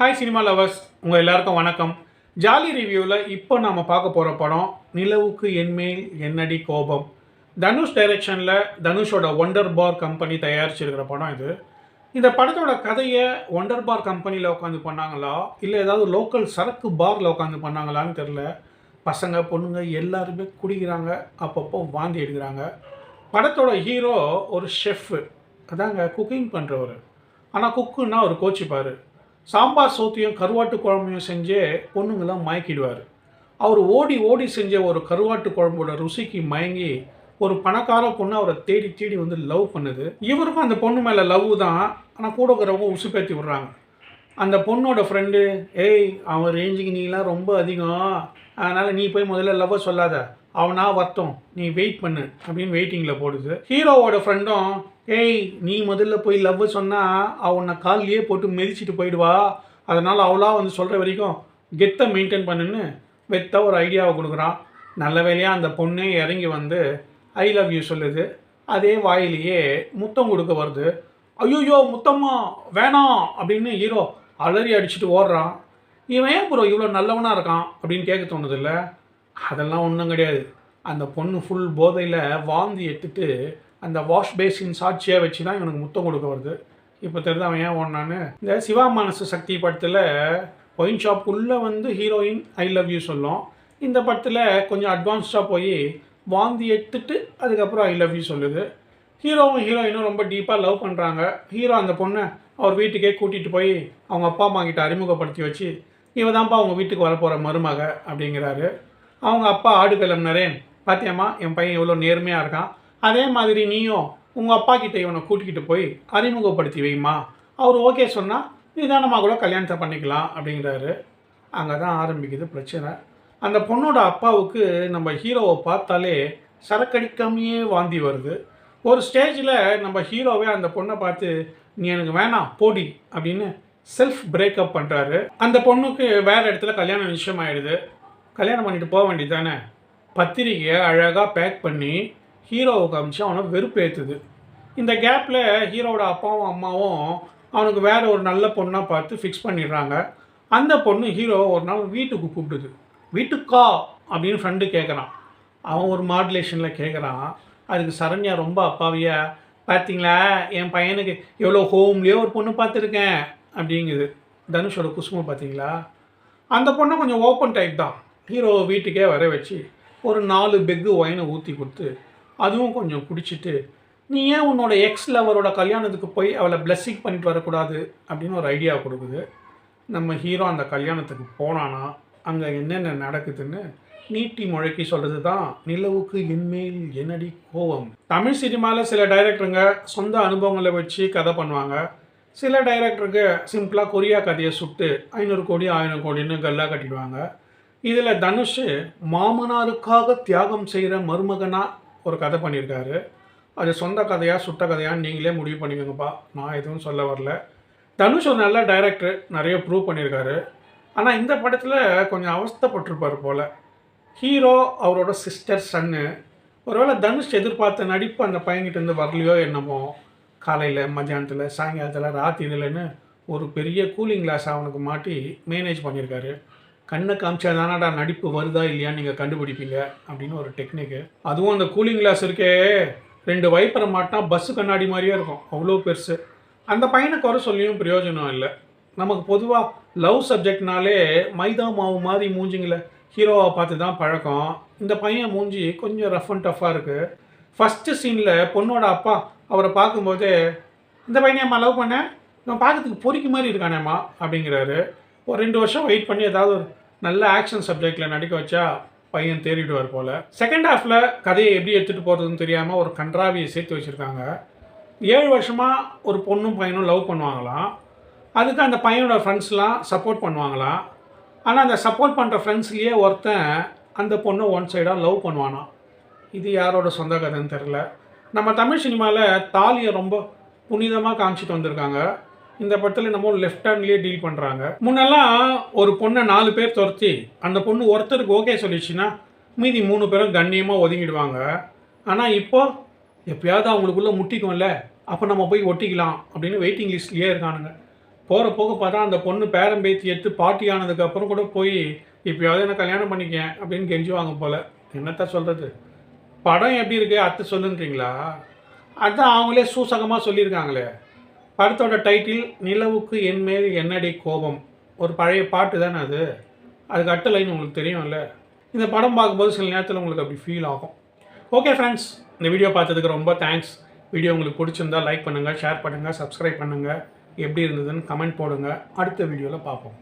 Hi cinema lovers உங்கள் எல்லாருக்கும் வணக்கம். ஜாலி ரிவ்யூவில் இப்போ நாம் பார்க்க போகிற படம் நிலவுக்கு என்மேல் என்னடி கோபம்? தனுஷ் டைரக்ஷனில் தனுஷோட ஒண்டர் பார் கம்பெனி தயாரிச்சிருக்கிற படம் இது. இந்த படத்தோட கதையை ஒண்டர் பார் கம்பெனியில் உட்காந்து பண்ணாங்களா? இல்லை ஏதாவது லோக்கல் சரக்கு பாரில் உட்காந்து பண்ணாங்களான்னு தெரில பசங்க பொண்ணுங்க எல்லாருமே குடிக்கிறாங்க. அப்பப்போ வாந்தி எடுக்கிறாங்க. படத்தோட ஹீரோ ஒரு ஷெஃப் அதாங்க குக்கிங் பண்ணுறவர் ஆனால் குக்குன்னா ஒரு கோச்சிப்பார் சாம்பார் சோத்தையும் கருவாட்டு குழம்பையும் செஞ்சே பொண்ணுங்களாம் மயக்கிடுவார். அவர் ஓடி ஓடி செஞ்ச ஒரு கருவாட்டு குழம்போட ருசிக்கு மயங்கி ஒரு பணக்கார பொண்ணு அவரை தேடி தேடி வந்து லவ் பண்ணுது. இவருக்கும் அந்த பொண்ணு மேலே லவ் தான். ஆனால் கூட இருக்கிறவங்க உசுப்பேற்றி விடுறாங்க. அந்த பொண்ணோட ஃப்ரெண்டு ஏய் அவன் ரேஞ்சுக்கு நீலாம் ரொம்ப அதிகம். அதனால் நீ போய் முதல்ல லவ்வை சொல்லாத. அவனா வரட்டும் நீ வெயிட் பண்ணு அப்படின்னு வெயிட்டிங்கில் போடுது. ஹீரோவோட ஃப்ரெண்டும் ஏய் நீ முதல்ல போய் லவ் சொன்னால் அவனை கால்லையே போட்டு மிதிச்சிட்டு போயிடுவா. அதனால் அவளாக வந்து சொல்கிற வரைக்கும் கெத்தை மெயின்டைன் பண்ணுன்னு வெத்த ஒரு ஐடியாவை கொடுக்குறான். நல்ல வேலையாக அந்த பொண்ணே இறங்கி வந்து ஐ லவ் யூ சொல்லுது. அதே வாயிலேயே முத்தம் கொடுக்க வருது. ஐயோயோ முத்தம்மா வேணாம் அப்படின்னு ஹீரோ அலறி அடிச்சுட்டு ஓடுறான். இவன் ஏன் ப்ரோ இவ்வளோ நல்லவனாக இருக்கான்? அப்படின்னு கேட்க தோணுதில்ல அதெல்லாம் ஒன்றும் கிடையாது. அந்த பொண்ணு ஃபுல் போதையில் வாந்தி எடுத்துட்டு அந்த வாஷ் பேசின் சாட்சியாக வச்சு தான் இவனுக்கு முத்தம் கொடுக்க வருது. இப்போ தெரிஞ்ச அவன் ஏன் ஓடினான்னு? இந்த சிவா மனசு சக்தி படத்தில் ஒயின் ஷாப்புக்குள்ளே வந்து ஹீரோயின் ஐ லவ் யூ சொல்லும். இந்த படத்தில் கொஞ்சம் அட்வான்ஸ்டாக போய் வாந்தி எடுத்துட்டு அதுக்கப்புறம் ஐ லவ் யூ சொல்லுது. ஹீரோவும் ஹீரோயினும் ரொம்ப டீப்பாக லவ் பண்ணுறாங்க ஹீரோ அந்த பொண்ணை அவர் வீட்டுக்கே கூட்டிகிட்டு போய் அவங்க அப்பா அம்மா கிட்ட அறிமுகப்படுத்தி வச்சு இவ தான்ப்பா அவங்க வீட்டுக்கு வரப்போகிற மருமக அப்படிங்கிறாரு. அவங்க அப்பா ஆடு கிளம்புனரேன் பாத்தியம்மா என் பையன் எவ்வளோ நேர்மையாக இருக்கான். அதே மாதிரி நீயும் உங்கள் அப்பா கிட்டே இவனை கூட்டிக்கிட்டு போய் அறிமுகப்படுத்தி வைமா அவர் ஓகே சொன்னால் நிதானமாக கூட கல்யாணத்தை பண்ணிக்கலாம் அப்படிங்கிறாரு. அங்கே தான் ஆரம்பிக்குது பிரச்சனை. அந்த பொண்ணோட அப்பாவுக்கு நம்ம ஹீரோவை பார்த்தாலே சரக்கடிக்காமையே வாந்தி வருது. ஒரு ஸ்டேஜில் நம்ம ஹீரோவே அந்த பொண்ணை பார்த்து நீ எனக்கு வேணாம் போடி அப்படின்னு செல்ஃப் பிரேக்கப் பண்ணுறாரு அந்த பொண்ணுக்கு வேறு இடத்துல கல்யாணம் நிச்சயம் ஆயிடுது கல்யாணம் பண்ணிட்டு போக வேண்டியது தானே பத்திரிக்கையை அழகாக பேக் பண்ணி ஹீரோவுக்கு அமிச்சு அவனை வெறுப்பேற்றுது இந்த கேப்பில் ஹீரோவோட அப்பாவும் அம்மாவும் அவனுக்கு வேறு ஒரு நல்ல பொண்ணாக பார்த்து ஃபிக்ஸ் பண்ணிடுறாங்க. அந்த பொண்ணு ஹீரோ ஒரு நாள் வீட்டுக்கு கூப்பிடுது. வீட்டுக்கா? அப்படின்னு ஃப்ரெண்டு கேட்குறான் அவன் ஒரு மாடுலேஷனில் கேட்குறான் அதுக்கு சரண்யா ரொம்ப அப்பாவியா பார்த்தீங்களா என் பையனுக்கு எவ்வளோ ஹோம்லேயே ஒரு பொண்ணு பார்த்துருக்கேன். அப்படிங்குது. தனுஷோட குசுமம் பார்த்தீங்களா அந்த பொண்ணு கொஞ்சம் ஓப்பன் டைப் தான். ஹீரோவை வீட்டுக்கே வர வச்சு ஒரு நாலு பெக்கு ஒயினை ஊற்றி கொடுத்து அதுவும் கொஞ்சம் குடிச்சிட்டு நீ ஏன் உன்னோட எக்ஸ் லவரோட கல்யாணத்துக்கு போய் அவளை பிளஸ்ஸிங் பண்ணிட்டு வரக்கூடாது? அப்படின்னு ஒரு ஐடியா கொடுக்குது. நம்ம ஹீரோ அந்த கல்யாணத்துக்கு போனானா அங்கே என்னென்ன நடக்குதுன்னு நீட்டி முழக்கி சொல்கிறது தான் நிலவுக்கு என்மேல் என்னடி கோவம் தமிழ் சினிமாவில் சில டைரக்டருங்க சொந்த அனுபவங்களை வச்சு கதை பண்ணுவாங்க. சில டைரக்டருக்கு சிம்பிளாக கொரியா கதையை சுட்டு ஐநூறு கோடி ஆயிரம் கோடின்னு கல்லாக கட்டிடுவாங்க. இதில் தனுஷ் மாமனாருக்காக தியாகம் செய்கிற மருமகனாக ஒரு கதை பண்ணியிருக்காரு. அது சொந்த கதையாக சுட்ட கதையான்னு நீங்களே முடிவு பண்ணிக்கோங்கப்பா. நான் எதுவும் சொல்ல வரல. தனுஷ் ஒரு நல்ல டைரக்டர் நிறைய ப்ரூவ் பண்ணியிருக்காரு. ஆனால் இந்த படத்தில் கொஞ்சம் அவஸ்தைப்பட்டிருப்பார் போல். ஹீரோ அவரோட சிஸ்டர் சன்னு ஒருவேளை தனுஷ் எதிர்பார்த்த நடிப்பு அந்த பையன்கிட்டேருந்து வரலையோ என்னமோ. காலையில் மத்தியானத்தில் சாயங்காலத்தில் ராத்திரிலன்னு ஒரு பெரிய கூலிங் கிளாஸ் அவனுக்கு மாட்டி மேனேஜ் பண்ணியிருக்காரு. கண்ணை காமிச்சா தானடா நடிப்பு வருதா இல்லையான்னு நீங்கள் கண்டுபிடிப்பீங்க அப்படின்னு ஒரு டெக்னிக்கு அதுவும் அந்த கூலிங் கிளாஸ் இருக்கே. ரெண்டு வைப்பரை மாட்டினா பஸ்ஸு கண்ணாடி மாதிரியே இருக்கும். அவ்வளோ பெருசு. அந்த பையனை குறை சொல்லியும் பிரயோஜனம் இல்லை. நமக்கு பொதுவாக லவ் சப்ஜெக்ட்னாலே மைதா மாவு மாதிரி மூஞ்சிங்கள ஹீரோவை பார்த்து தான் பழக்கம். இந்த பையன் மூஞ்சி கொஞ்சம் ரஃப் அண்ட் டஃப்பாக இருக்குது ஃபஸ்ட்டு சீனில் பொண்ணோட அப்பா அவரை பார்க்கும்போது இந்த பையனை அம்மா லவ் பண்ணேன் இவன் பார்க்கறதுக்கு பொறிக்கு மாதிரி இருக்கானேம்மா அப்படிங்கிறாரு. ஒரு ரெண்டு வருஷம் வெயிட் பண்ணி ஏதாவது ஒரு நல்ல ஆக்ஷன் சப்ஜெக்டில் நடிக்க வச்சா பையன் தேறிடுவார் போல். செகண்ட் ஹாஃபில் கதையை எப்படி எடுத்துகிட்டு போகிறதுன்னு தெரியாமல் ஒரு கன்றாவியை சேர்த்து வச்சுருக்காங்க. ஏழு வருஷமாக ஒரு பொண்ணும் பையனும் லவ் பண்ணுவாங்களாம். அதுக்கு அந்த பையனோட ஃப்ரெண்ட்ஸ்லாம் சப்போர்ட் பண்ணுவாங்களாம். ஆனால் அந்த சப்போர்ட் பண்ணுற ஃப்ரெண்ட்ஸ்லேயே ஒருத்தன் அந்த பொண்ணை ஒன் சைடாக லவ் பண்ணுவானா இது யாரோட சொந்த கதைன்னு தெரில நம்ம தமிழ் சினிமாவில் தாலியை ரொம்ப புனிதமாக காமிச்சிட்டு வந்திருக்காங்க. இந்த படத்தில் நம்ம லெஃப்ட் ஹேண்ட்லேயே டீல் பண்ணுறாங்க முன்னெல்லாம் ஒரு பொண்ணை நாலு பேர் துரத்தி அந்த பொண்ணு ஒருத்தருக்கு ஓகே சொல்லிடுச்சுன்னா மீதி மூணு பேரும் கண்ணியமாக ஒதுங்கிடுவாங்க. ஆனால் இப்போ எப்பயாவது அவங்களுக்குள்ளே முட்டிக்கும்ல அப்போ நம்ம போய் ஒட்டிக்கலாம் அப்படின்னு வெயிட்டிங் லிஸ்ட்லேயே இருக்கானுங்க. போகிற போக பார்த்தா அந்த பொண்ணு பேரம் பேத்தி எடுத்து பாட்டி ஆனதுக்கப்புறம் கூட போய் இப்போயாவது என்ன கல்யாணம் பண்ணிக்கேன் அப்படின்னு கெஞ்சுவாங்க போல். என்னத்த சொல்கிறது படம் எப்படி இருக்கு? அத்தை சொல்லுன்றீங்களா? அதான் அவங்களே சூசகமாக சொல்லியிருக்காங்களே. படத்தோட டைட்டில் நிலவுக்கு என் மேல் என்னடி கோபம்? ஒரு பழைய பாட்டு தானே அது. அதுக்கு அட்ட லைன் உங்களுக்கு தெரியும்ல. இந்த படம் பார்க்கும்போது சில நேரத்தில் உங்களுக்கு அப்படி ஃபீல் ஆகும். ஓகே ஃப்ரெண்ட்ஸ் இந்த வீடியோ பார்த்ததுக்கு ரொம்ப தேங்க்ஸ் வீடியோ உங்களுக்கு பிடிச்சிருந்தா லைக் பண்ணுங்கள் ஷேர் பண்ணுங்கள் சப்ஸ்கிரைப் பண்ணுங்கள் எப்படி இருந்ததுன்னு கமெண்ட் போடுங்க. அடுத்த வீடியோவில் பார்ப்போம்.